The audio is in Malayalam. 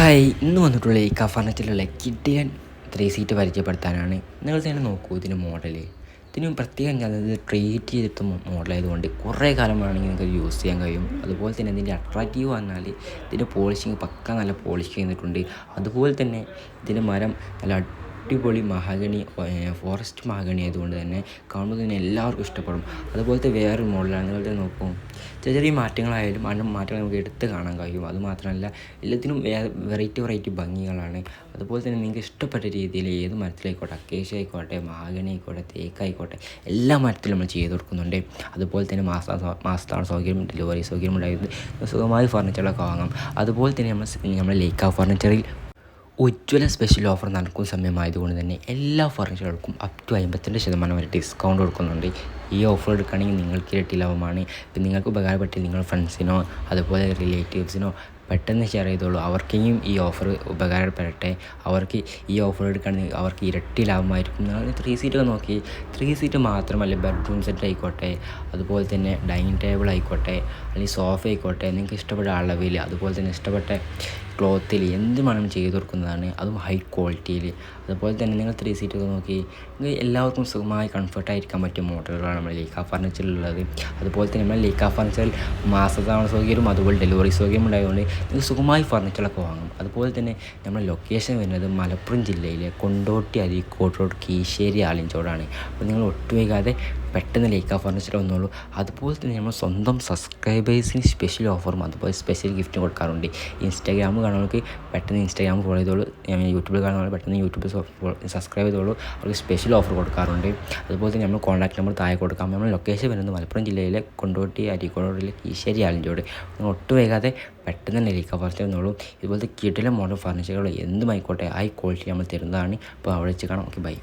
ഹായ് ഇന്ന് വന്നിട്ടുള്ള ഈ കഫർണറ്റിലുള്ള കിഡിയൻ ത്രീ സീറ്റ് പരിചയപ്പെടുത്താനാണ്. നിങ്ങൾ തന്നെ നോക്കൂ ഇതിന് മോഡൽ ഇതിന് പ്രത്യേകം ഞാൻ അത് ട്രീറ്റ് ചെയ്തിട്ട് മോഡലായതുകൊണ്ട് കുറേ കാലമാണെങ്കിൽ നിങ്ങൾക്ക് യൂസ് ചെയ്യാൻ കഴിയും. അതുപോലെ തന്നെ ഇതിന്റെ അട്രാക്റ്റീവ് പറഞ്ഞാൽ ഇതിന്റെ പോളിഷിങ് പക്ക നല്ല പോളിഷ് ചെയ്തിട്ടുണ്ട്. അതുപോലെ തന്നെ ഇതിന്റെ മരം നല്ല അടിപൊളി മഹാഗണി ഫോറസ്റ്റ് മഹാഗണി ആയതുകൊണ്ട് തന്നെ കാണുമ്പോൾ തന്നെ എല്ലാവർക്കും ഇഷ്ടപ്പെടും. അതുപോലത്തെ വേറൊരു മോഡലാണ് തന്നെ നോക്കും. ചെറിയ ചെറിയ മാറ്റങ്ങളായാലും ആ മാറ്റങ്ങൾ നമുക്ക് എടുത്ത് കാണാൻ കഴിയും. അതുമാത്രമല്ല എല്ലാത്തിനും വെറൈറ്റി വെറൈറ്റി ഭംഗികളാണ്. അതുപോലെ തന്നെ നിങ്ങൾക്ക് ഇഷ്ടപ്പെട്ട രീതിയിൽ ഏത് മരത്തിലായിക്കോട്ടെ അക്കേഷ്യ ആയിക്കോട്ടെ മഹാഗണി ആയിക്കോട്ടെ തേക്കായിക്കോട്ടെ എല്ലാ മരത്തിലും നമ്മൾ ചെയ്ത് കൊടുക്കുന്നുണ്ട്. അതുപോലെ തന്നെ മാസ മാസത്താള സൗകര്യം ഡെലിവറി സൗകര്യം ഉണ്ടായത് സുഖമായി ഫർണിച്ചറൊക്കെ വാങ്ങാം. അതുപോലെ തന്നെ നമ്മൾ നമ്മൾ ലേക്ക ഫർണിച്ചറിൽ ഉജ്ജ്വല സ്പെഷ്യൽ ഓഫർ നടക്കുന്ന സമയമായതുകൊണ്ട് തന്നെ എല്ലാ ഫർണിച്ചറുകൾക്കും അപ് ടു അമ്പത്തിരണ്ട് ശതമാനം വരെ ഡിസ്കൗണ്ട് കൊടുക്കുന്നുണ്ട്. ഈ ഓഫർ എടുക്കുകയാണെങ്കിൽ നിങ്ങൾക്ക് ഇരട്ടി ലാഭമാണ് ഇപ്പം നിങ്ങൾക്ക് ഉപകാരപ്പെട്ടി നിങ്ങൾ ഫ്രണ്ട്സിനോ അതുപോലെ റിലേറ്റീവ്സിനോ പെട്ടെന്ന് ഷെയർ ചെയ്തോളൂ. അവർക്കെങ്കിലും ഈ ഓഫർ ഉപകാരപ്പെടട്ടെ. അവർക്ക് ഈ ഓഫർ എടുക്കുകയാണെങ്കിൽ അവർക്ക് ഇരട്ടി ലാഭമായിരിക്കും. നിങ്ങൾ ത്രീ സീറ്റ് നോക്കി. ത്രീ സീറ്റ് മാത്രമല്ല ബെഡ്റൂം സെറ്റ് ആയിക്കോട്ടെ അതുപോലെ തന്നെ ഡൈനിങ് ടേബിൾ ആയിക്കോട്ടെ അല്ലെങ്കിൽ സോഫ ആയിക്കോട്ടെ നിങ്ങൾക്ക് ഇഷ്ടപ്പെട്ട അളവിൽ അതുപോലെ തന്നെ ഇഷ്ടപ്പെട്ട ക്ലോത്തിൽ എന്ത് വേണം ചെയ്ത് കൊടുക്കുന്നതാണ്. അതും ഹൈ ക്വാളിറ്റിയിൽ അതുപോലെ തന്നെ നിങ്ങൾ ത്രീ സീറ്റ് നോക്കി. എല്ലാവർക്കും സുഖമായി കംഫർട്ടായിരിക്കാൻ പറ്റിയ മോഡലുകളാണ് നമ്മൾ ലീക്ക ഫർണിച്ചറിലുള്ളത് അതുപോലെ തന്നെ നമ്മൾ ലീക്ക ഫർണിച്ചറിൽ മാസതാമസ സൗകര്യവും അതുപോലെ ഡെലിവറി സൗകര്യം ഉണ്ടായതുകൊണ്ട് നിങ്ങൾക്ക് സുഖമായി ഫർണിച്ചറൊക്കെ വാങ്ങും. അതുപോലെ തന്നെ നമ്മുടെ ലൊക്കേഷൻ വരുന്നത് മലപ്പുറം ജില്ലയിലെ കൊണ്ടോട്ടി അരീക്കോട് റോഡ് കീശ്ശേരി ആലിഞ്ചോടാണ് അപ്പോൾ നിങ്ങൾ ഒട്ടുവൈകാതെ പെട്ടെന്ന് ലൈക്ക് ലൈക്ക ഫർണിച്ചർ വന്നോളൂ. അതുപോലെ തന്നെ നമ്മൾ സ്വന്തം സബ്സ്ക്രൈബേഴ്സിന് സ്പെഷ്യൽ ഓഫറും അതുപോലെ സ്പെഷ്യൽ ഗിഫ്റ്റും കൊടുക്കാറുണ്ട്. ഇൻസ്റ്റാഗ്രാം കാണുന്നവർക്ക് പെട്ടെന്ന് ഇൻസ്റ്റാഗ്രാം ഫോളോ ചെയ്തോളൂ. യൂട്യൂബിൽ കാണുന്നവർ പെട്ടെന്ന് യൂട്യൂബിൽ സബ്സ്ക്രൈബ് ചെയ്തോളൂ. അവർക്ക് സ്പെഷ്യൽ ഓഫർ കൊടുക്കാറുണ്ട്. അതുപോലെ തന്നെ നമ്മൾ കോൺടാക്ട് നമ്പർ താഴെ കൊടുക്കാം. നമ്മൾ ലൊക്കേഷൻ വരുന്നത് മലപ്പുറം ജില്ലയിലെ കൊണ്ടോട്ടി അരിക്കോടിലെ കീശ്ശേരി ആലഞ്ചോട്. നിങ്ങൾ ഒട്ടും വൈകാതെ പെട്ടെന്ന് തന്നെ ലൈക്ക് ഫർണിച്ചർ വന്നോളൂ. ഇതുപോലത്തെ കിടിലം മോഡൽ ഫർണിച്ചറുകൾ എന്തുമായിക്കോട്ടെ ഹൈ ക്വാളിറ്റി നമ്മൾ തരുന്നതാണ്. അപ്പോൾ അവിടെ വെച്ച് കാണാം. Okay bye